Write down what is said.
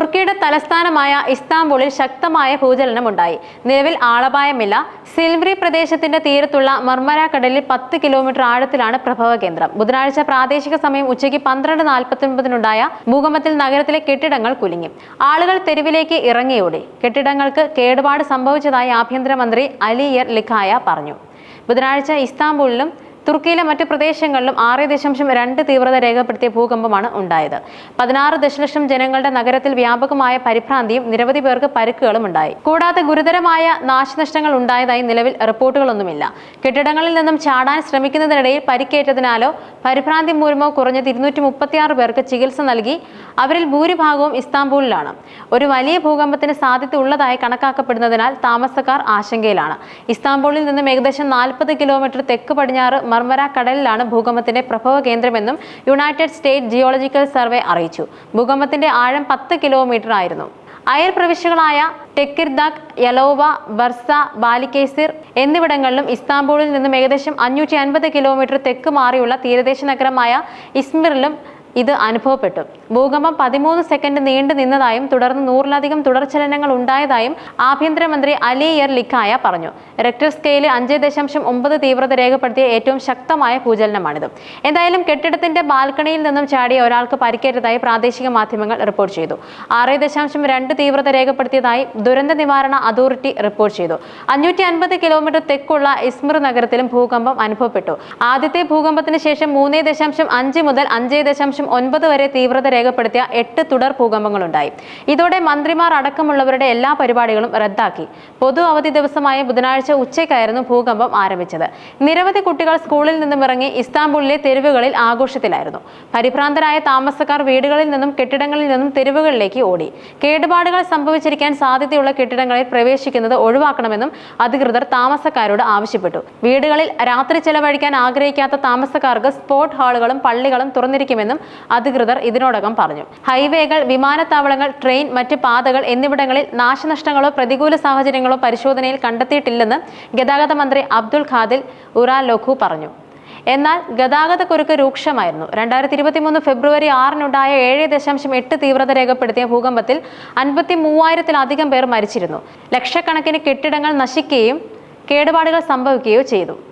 തുർക്കിയുടെ തലസ്ഥാനമായ ഇസ്താംബൂളിൽ ശക്തമായ ഭൂചലനമുണ്ടായി. നിലവിൽ ആളപായമില്ല. സിൽവറി പ്രദേശത്തിന്റെ തീരത്തുള്ള മർമര കടലിൽ പത്ത് കിലോമീറ്റർ ആഴത്തിലാണ് പ്രഭവ കേന്ദ്രം. ബുധനാഴ്ച പ്രാദേശിക സമയം ഉച്ചയ്ക്ക് പന്ത്രണ്ട് നാൽപ്പത്തൊൻപതിനുണ്ടായ ഭൂകമ്പത്തിൽ നഗരത്തിലെ കെട്ടിടങ്ങൾ കുലുങ്ങി. ആളുകൾ തെരുവിലേക്ക് ഇറങ്ങിയോടി. കെട്ടിടങ്ങൾക്ക് കേടുപാട് സംഭവിച്ചതായി ആഭ്യന്തരമന്ത്രി അലിയർ ലിഖായ പറഞ്ഞു. ബുധനാഴ്ച ഇസ്താംബൂളിലും തുർക്കിയിലെ മറ്റ് പ്രദേശങ്ങളിലും ആറ് ദശാംശം രണ്ട് തീവ്രത രേഖപ്പെടുത്തിയ ഭൂകമ്പമാണ് ഉണ്ടായത്. പതിനാറ് ദശലക്ഷം ജനങ്ങളുടെ നഗരത്തിൽ വ്യാപകമായ പരിഭ്രാന്തിയും നിരവധി പേർക്ക് പരുക്കുകളും ഉണ്ടായി. കൂടാതെ ഗുരുതരമായ നാശനഷ്ടങ്ങൾ ഉണ്ടായതായി നിലവിൽ റിപ്പോർട്ടുകളൊന്നുമില്ല. കെട്ടിടങ്ങളിൽ നിന്നും ചാടാൻ ശ്രമിക്കുന്നതിനിടയിൽ പരിക്കേറ്റതിനാലോ പരിഭ്രാന്തി മൂലമോ കുറഞ്ഞത് ഇരുന്നൂറ്റി മുപ്പത്തിയാറ് പേർക്ക് ചികിത്സ നൽകി അവരിൽ ഭൂരിഭാഗവും ഇസ്താംബൂളിലാണ്. ഒരു വലിയ ഭൂകമ്പത്തിന് സാധ്യത ഉള്ളതായി കണക്കാക്കപ്പെടുന്നതിനാൽ താമസക്കാർ ആശങ്കയിലാണ്. ഇസ്താംബൂളിൽ നിന്നും ഏകദേശം നാൽപ്പത് കിലോമീറ്റർ തെക്ക് പടിഞ്ഞാറ് മർമര കടലിലാണ് ഭൂകമ്പത്തിന്റെ പ്രഭവ കേന്ദ്രമെന്നും യുണൈറ്റഡ് സ്റ്റേറ്റ് ജിയോളജിക്കൽ സർവേ അറിയിച്ചു. ഭൂകമ്പത്തിന്റെ ആഴം പത്ത് കിലോമീറ്റർ ആയിരുന്നു അയൽ പ്രവിശ്യകളായ ടെക്കിർദാക് യലോവ ബർസ ബാലിക്കേസിർ എന്നിവിടങ്ങളിലും ഇസ്താംബൂളിൽ നിന്നും ഏകദേശം അഞ്ഞൂറ്റി അൻപത് കിലോമീറ്റർ തെക്ക് മാറിയുള്ള തീരദേശ നഗരമായ ഇസ്മിറിലും ഇത് അനുഭവപ്പെട്ടു. ഭൂകമ്പം പതിമൂന്ന് സെക്കൻഡ് നീണ്ടു നിന്നതായും തുടർന്ന് നൂറിലധികം തുടർചലനങ്ങൾ ഉണ്ടായതായും ആഭ്യന്തരമന്ത്രി അലി എർ ലിഖായ പറഞ്ഞു. റെക്ടർ സ്കെയിലിൽ അഞ്ച് ദശാംശം ഒമ്പത് തീവ്രത രേഖപ്പെടുത്തിയ ഏറ്റവും ശക്തമായ ഭൂചലനമാണിത്. എന്തായാലും കെട്ടിടത്തിന്റെ ബാൽക്കണിയിൽ നിന്നും ചാടിയ ഒരാൾക്ക് പരിക്കേറ്റതായി പ്രാദേശിക മാധ്യമങ്ങൾ റിപ്പോർട്ട് ചെയ്തു. ആറ് ദശാംശം രണ്ട് തീവ്രത രേഖപ്പെടുത്തിയതായി ദുരന്ത നിവാരണ അതോറിറ്റി റിപ്പോർട്ട് ചെയ്തു. അഞ്ഞൂറ്റി അൻപത് കിലോമീറ്റർ തെക്കുള്ള ഇസ്മിർ നഗരത്തിലും ഭൂകമ്പം അനുഭവപ്പെട്ടു. ആദ്യത്തെ ഭൂകമ്പത്തിന് ശേഷം മൂന്ന് ദശാംശം അഞ്ച് മുതൽ അഞ്ച് ദശാംശം ഒൻപത് വരെ തീവ്രത രേഖപ്പെടുത്തിയ എട്ട് തുടർ ഭൂകമ്പങ്ങളുണ്ടായി. ഇതോടെ മന്ത്രിമാർ അടക്കമുള്ളവരുടെ എല്ലാ പരിപാടികളും റദ്ദാക്കി. പൊതു അവധി ദിവസമായ ബുധനാഴ്ച ഉച്ചയ്ക്കായിരുന്നു ഭൂകമ്പം ആരംഭിച്ചത്. നിരവധി കുട്ടികൾ സ്കൂളിൽ നിന്നും ഇറങ്ങി ഇസ്താംബൂളിലെ തെരുവുകളിൽ ആഘോഷത്തിലായിരുന്നു. പരിഭ്രാന്തരായ താമസക്കാർ വീടുകളിൽ നിന്നും കെട്ടിടങ്ങളിൽ നിന്നും തെരുവുകളിലേക്ക് ഓടി. കേടുപാടുകൾ സംഭവിച്ചിരിക്കാൻ സാധ്യതയുള്ള കെട്ടിടങ്ങളിൽ പ്രവേശിക്കുന്നത് ഒഴിവാക്കണമെന്നും അധികൃതർ താമസക്കാരോട് ആവശ്യപ്പെട്ടു. വീടുകളിൽ രാത്രി ചെലവഴിക്കാൻ ആഗ്രഹിക്കാത്ത താമസക്കാർക്ക് സ്പോർട്ട് ഹാളുകളും പള്ളികളും തുറന്നിരിക്കുമെന്നും അധികൃതർ ഇതിനോടകം പറഞ്ഞു. ഹൈവേകൾ വിമാനത്താവളങ്ങൾ ട്രെയിൻ മറ്റ് പാതകൾ എന്നിവിടങ്ങളിൽ നാശനഷ്ടങ്ങളോ പ്രതികൂല സാഹചര്യങ്ങളോ പരിശോധനയിൽ കണ്ടെത്തിയിട്ടില്ലെന്ന് ഗതാഗത മന്ത്രി അബ്ദുൽ ഖാദിൽ ഉറാലോഖു പറഞ്ഞു. എന്നാൽ ഗതാഗതക്കുരുക്ക് രൂക്ഷമായിരുന്നു. രണ്ടായിരത്തി ഇരുപത്തി മൂന്ന് ഫെബ്രുവരി ആറിനുണ്ടായ ഏഴ് ദശാംശം എട്ട് തീവ്രത രേഖപ്പെടുത്തിയ ഭൂകമ്പത്തിൽ അൻപത്തി മൂവായിരത്തിലധികം പേർ മരിച്ചിരുന്നു. ലക്ഷക്കണക്കിന് കെട്ടിടങ്ങൾ നശിക്കുകയും കേടുപാടുകൾ സംഭവിക്കുകയോ ചെയ്തു.